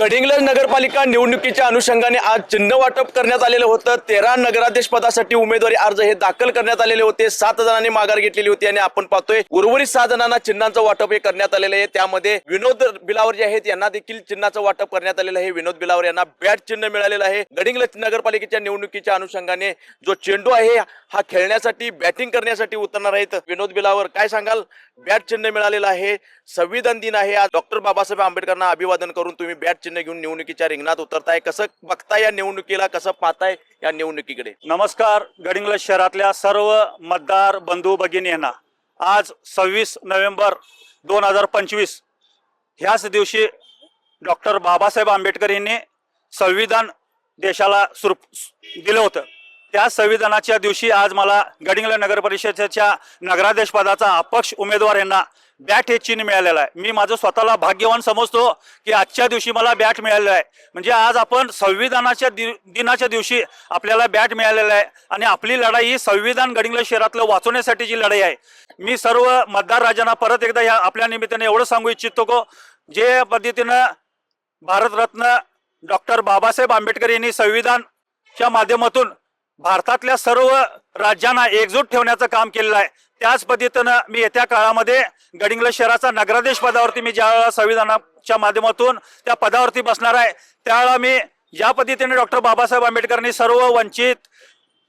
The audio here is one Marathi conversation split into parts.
गडिंग्लज नगरपालिका निवडणुकीच्या अनुषंगाने आज चिन्ह वाटप करण्यात आलेलं होतं. तेरा नगराध्यक्ष पदासाठी उमेदवारी अर्ज हे दाखल करण्यात आलेले होते. सात जणांनी माघार घेतलेली होती आणि आपण पाहतोय उर्वरित सहा जणांना चिन्हांचं वाटप हे करण्यात आलेलं आहे. त्यामध्ये विनोद बिलावर जे आहेत यांना देखील चिन्हाचं वाटप करण्यात आलेलं आहे. विनोद बिलावर यांना बॅट चिन्ह मिळालेलं आहे. गडिंग्लज नगरपालिकेच्या निवडणुकीच्या अनुषंगाने जो चेंडू आहे हा खेळण्यासाठी बॅटिंग करण्यासाठी उतरणार आहेत. विनोद बिलावर काय सांगाल? बॅट चिन्ह मिळालेलं आहे. संविधान दिन आहे आज. डॉक्टर बाबासाहेब आंबेडकरांना अभिवादन करून तुम्ही बॅट चिन्ह घेऊन निवडणुकीच्या रिंगणात उतरताय. कसं बघताय या निवडणुकीला? कसं पाहताय या निवडणुकीकडे? नमस्कार गडिंग्लज शहरातल्या सर्व मतदार बंधू भगिनी यांना आज सव्वीस नोव्हेंबर दोन हजार पंचवीस. ह्याच दिवशी डॉक्टर बाबासाहेब आंबेडकर यांनी संविधान देशाला सुरू दिलं होतं. त्या संविधानाच्या दिवशी आज मला गडिंगला नगर परिषदेच्या नगराध्यक्ष अपक्ष उमेदवार यांना बॅट हे चिन्ह मिळालेलं आहे. मी माझं स्वतःला भाग्यवान समजतो की आजच्या दिवशी मला बॅट मिळालेलं आहे. म्हणजे आज आपण संविधानाच्या दि दिनाच्या दिवशी आपल्याला बॅट मिळालेलं आहे. आणि आपली लढाई ही संविधान गडिंगला शहरातलं वाचवण्यासाठीची लढाई आहे. मी सर्व मतदार राजांना परत एकदा ह्या आपल्या निमित्ताने एवढं सांगू इच्छितो को जे पद्धतीनं भारतरत्न डॉक्टर बाबासाहेब आंबेडकर यांनी संविधानच्या माध्यमातून भारतातल्या सर्व राज्यांना एकजूट ठेवण्याचं काम केलेलं आहे. त्याच पद्धतीनं मी येत्या काळामध्ये गडिंग्लज शहराचा नगराधीश पदावरती मी ज्यावेळेला संविधानाच्या माध्यमातून त्या पदावरती बसणार आहे त्यावेळेला मी ज्या पद्धतीने डॉक्टर बाबासाहेब आंबेडकरांनी सर्व वंचित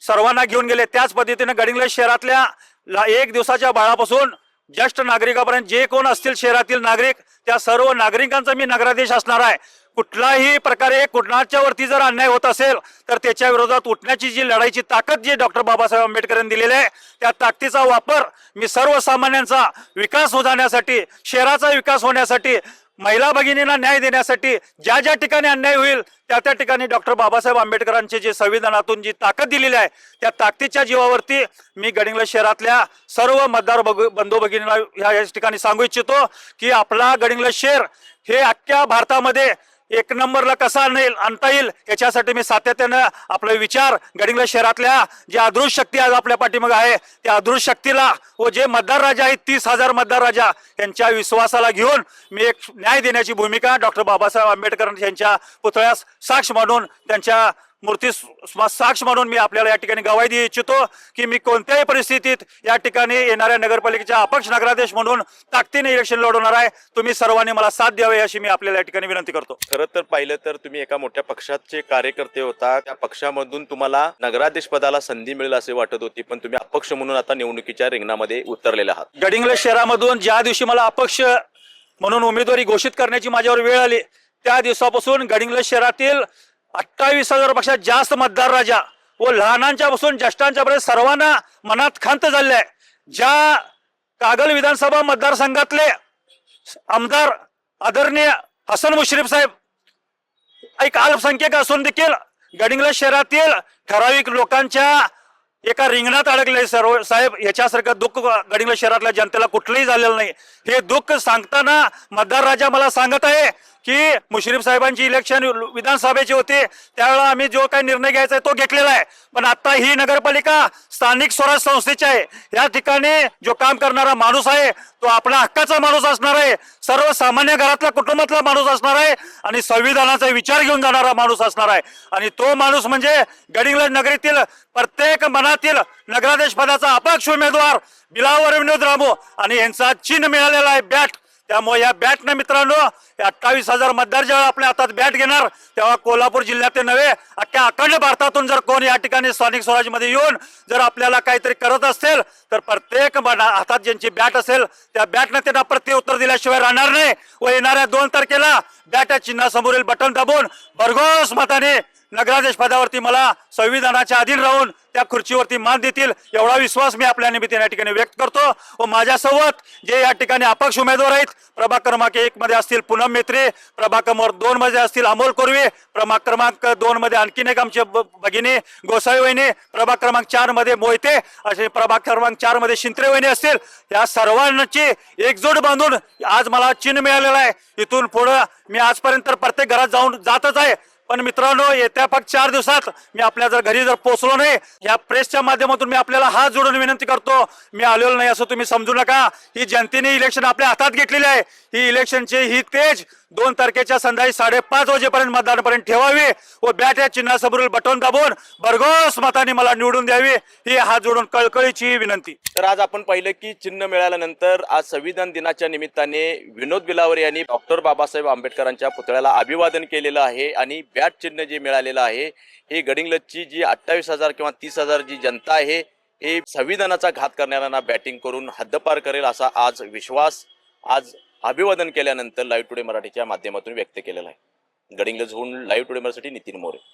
सर्वांना घेऊन गेले त्याच पद्धतीने गडिंग्लज शहरातल्या ला- एक दिवसाच्या बाळापासून ज्येष्ठ नागरिकापर्यंत जे कोण असतील शहरातील नागरिक त्या सर्व नागरिकांचा मी नगराधीश असणार आहे. कुठलाही प्रकारे कुणाच्या वरती जर अन्याय होत असेल तर त्याच्या विरोधात उठण्याची जी लढाईची ताकद जी डॉक्टर बाबासाहेब आंबेडकर यांनी दिलेली आहे त्या ताकदीचा वापर मी सर्वसामान्यांचा विकास होण्यासाठी शहराचा विकास होण्यासाठी महिला भगिनींना न्याय देण्यासाठी ज्या ज्या ठिकाणी अन्याय होईल त्या त्या ठिकाणी डॉक्टर बाबासाहेब आंबेडकरांचे जे संविधानातून जी ताकद दिलेली आहे त्या ताकदीच्या जीवावरती मी गडिंग्लज शहरातल्या सर्व मतदार बघ- बंधू भगिनींना ह्या ठिकाणी सांगू इच्छितो की आपला गडिंग्लज शहर हे अख्ख्या भारतामध्ये एक नंबरला कसा आणेल आणता येईल? याच्यासाठी मी सातत्यानं आपले विचार गडिंगला शहरातल्या जे अदृश्य शक्ती आज आपल्या पाठीमागे आहे त्या अदृश्य शक्तीला व जे मतदार राजा आहेत तीस हजार मतदार राजा यांच्या विश्वासाला घेऊन मी एक न्याय देण्याची भूमिका डॉक्टर बाबासाहेब आंबेडकर यांच्या पुतळ्यास साक्ष म्हणून त्यांच्या मूर्ती साक्ष म्हणून मी आपल्याला या ठिकाणी गवाही देऊ इच्छितो की मी कोणत्याही परिस्थितीत या ठिकाणी येणाऱ्या नगरपालिकेच्या अपक्ष नगराध्यक्ष म्हणून ताकदीने इलेक्शन लढवणार आहे. तुम्ही सर्वांनी मला साथ द्यावे अशी मी आपल्याला या ठिकाणी विनंती करतो. खरं तर पाहिलं तर तुम्ही एका मोठ्या पक्षाचे कार्यकर्ते होता. त्या पक्षामधून तुम्हाला नगराध्यक्ष पदाला संधी मिळेल असे वाटत होती पण तुम्ही अपक्ष म्हणून आता निवडणुकीच्या रिंगणामध्ये उतरलेले आहात. गडिंग्लज शहरामधून ज्या दिवशी मला अपक्ष म्हणून उमेदवारी घोषित करण्याची माझ्यावर वेळ आली त्या दिवसापासून गडिंग्लज शहरातील अठ्ठावीस हजारापेक्षा जास्त मतदार राजा व लहानांच्या पासून ज्येष्ठांच्या पर्यंत सर्वांना मनात खांत झाले आहे ज्या कागल विधानसभा मतदारसंघातले आमदार आदरणीय हसन मुश्रीफ साहेब एक अल्पसंख्याक असून देखील गडिंग्लज शहरातील ठराविक लोकांच्या एका रिंगणात अडकले सर्व साहेब याच्यासारखं दुःख गडिंग्लज शहरातल्या जनतेला कुठलंही झालेलं नाही. हे दुःख सांगताना मतदार राजा मला सांगत आहे की मुश्रीफ साहेबांची इलेक्शन विधानसभेची होते त्यावेळेला आम्ही जो काही निर्णय घ्यायचा आहे तो घेतलेला आहे. पण आता ही नगरपालिका स्थानिक स्वराज संस्थेची आहे. या ठिकाणी जो काम करणारा माणूस आहे तो आपला हक्काचा माणूस असणार आहे. सर्वसामान्य घरातला कुटुंबातला माणूस असणार आहे आणि संविधानाचा विचार घेऊन जाणारा माणूस असणार आहे. आणि तो माणूस म्हणजे गडिंग्लज नगरीतील प्रत्येक मना मनातील नगराध्यक्ष पदाचा अपक्ष उमेदवार बिलावर विनोद रामो आणि यांचा चिन्ह मिळालेला आहे बॅट. त्यामुळे या बॅटनं मित्रांनो अठ्ठावीस हजार मतदार जेव्हा आपल्या हातात बॅट घेणार. तेव्हा कोल्हापूर जिल्ह्यातील नव्हे अख्ख्या अखंड भारतातून जर कोण या ठिकाणी स्थानिक स्वराज्यमध्ये येऊन जर आपल्याला काहीतरी करत असेल तर प्रत्येक हातात ज्यांची बॅट असेल त्या बॅटनं त्यांना प्रत्युत्तर दिल्याशिवाय राहणार नाही. व येणाऱ्या दोन तारखेला बॅट या चिन्हासमोरील बटन दाबून भरघोस मताने नगराध्यक्ष पदावरती मला संविधानाच्या अधीन राहून त्या खुर्चीवरती मान देतील एवढा विश्वास मी आपल्या निमित्ताने या ठिकाणी व्यक्त करतो. व माझ्यासोबत जे या ठिकाणी अपक्ष उमेदवार आहेत प्रभाग क्रमांक एक मध्ये असतील पूनम मेत्रे प्रभाग क्रमांक दोन मध्ये असतील अमोल कोरवे प्रभाग क्रमांक दोन मध्ये आणखीन एक आमचे भगिनी गोसाई वहिनी प्रभाग क्रमांक चारमध्ये मोहिते असे प्रभाग क्रमांक चारमध्ये शिंत्रे वहिनी असतील. या सर्वांची एकजूट बांधून आज मला चिन्ह मिळालेलं आहे. इथून पुढं मी आजपर्यंत तर प्रत्येक घरात जाऊन जातच आहे. पण मित्रांनो येत्या फक्त चार दिवसात मी आपल्या जर घरी जर पोहोचलो नाही या प्रेसच्या माध्यमातून मी आपल्याला हात जोडून विनंती करतो. मी आलेलो नाही असं तुम्ही समजू नका. ही जनतेने इलेक्शन आपल्या हातात घेतलेली आहे. ही इलेक्शनची ही तेज दोन तारखेच्या संध्याकाळी साडेपाच वाजेपर्यंत मतदानापर्यंत ठेवावी व बॅट या चिन्हासमोरील बटन दाबून भरघोस मताने मला निवडून द्यावी ही हात जोडून कळकळीची विनंती. तर आज आपण पाहिलं की चिन्ह मिळाल्यानंतर आज संविधान दिनाच्या निमित्ताने विनोद बिलावर यांनी डॉक्टर बाबासाहेब आंबेडकरांच्या पुतळ्याला अभिवादन केलेलं आहे आणि बॅट चिन्ह जे मिळालेलं आहे हे गडिंगलजची जी अठ्ठावीस हजार किंवा तीस हजार जी जनता आहे हे संविधानाचा घात करणाऱ्यांना बॅटिंग करून हद्दपार करेल असा आज विश्वास आज अभिवादन केल्यानंतर लाईव्ह टुडे मराठीच्या माध्यमातून व्यक्त केलेला आहे. गडिंग्लजहून लाईव्ह टुडे मराठी नितीन मोरे.